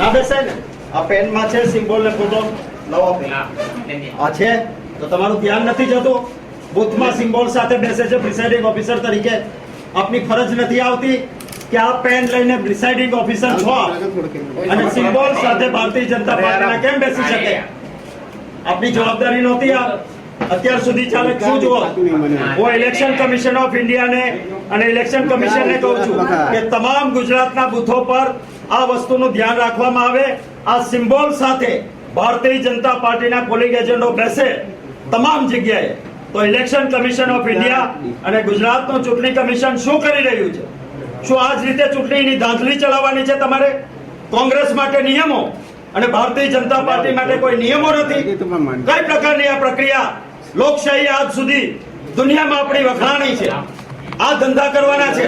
ના બેસે ને? આ પેનમાં છે સિમ્બોલ ને ફોટો. નવો પેન આ છે? તો તમારું ધ્યાન નથી જતું? બુથમાં સિમ્બોલ સાથે બેસે છે પ્રિસાઇડિંગ ઓફિસર તરીકે. આપની ફરજ નથી આવતી કે આ પેન લઈને પ્રિસાઇડિંગ ઓફિસર છો. અને સિમ્બોલ સાથે ભારતીય જનતા પાર્ટીના કેમ બેસી શકે? આપની જવાબદારી નહોતી આ. અત્યાર સુધી ચાલે શું જુઓ? હું ઇલેક્શન કમિશન ઓફ ઇન્ડિયાને અને ઇલેક્શન કમિશનને કહું છું કે તમામ ગુજરાતના બૂથો પર આ વસ્તુનું ધ્યાન રાખવામાં આવે. આ સિમ્બોલ સાથે ભારતીય જનતા પાર્ટીના પોલિંગ એજન્ટો બેસે તમામ જગ્યાએ. તો ઇલેક્શન કમિશન ઓફ ઇન્ડિયા અને ગુજરાતનું ચૂંટણી કમિશન શું કરી રહ્યું છે? શું આ જ રીતે ચૂંટણીની ધાંધલી ચલાવવાની છે તમારે? કોંગ્રેસ માટે નિયમો અને ભારતીય જનતા પાર્ટી માટે કોઈ નિયમો નથી? કઈ પ્રકારની આ પ્રક્રિયા લોકશાહી આજ સુધી દુનિયામાં આપણી વખાણી છે? આ ધંધા કરવાના છે?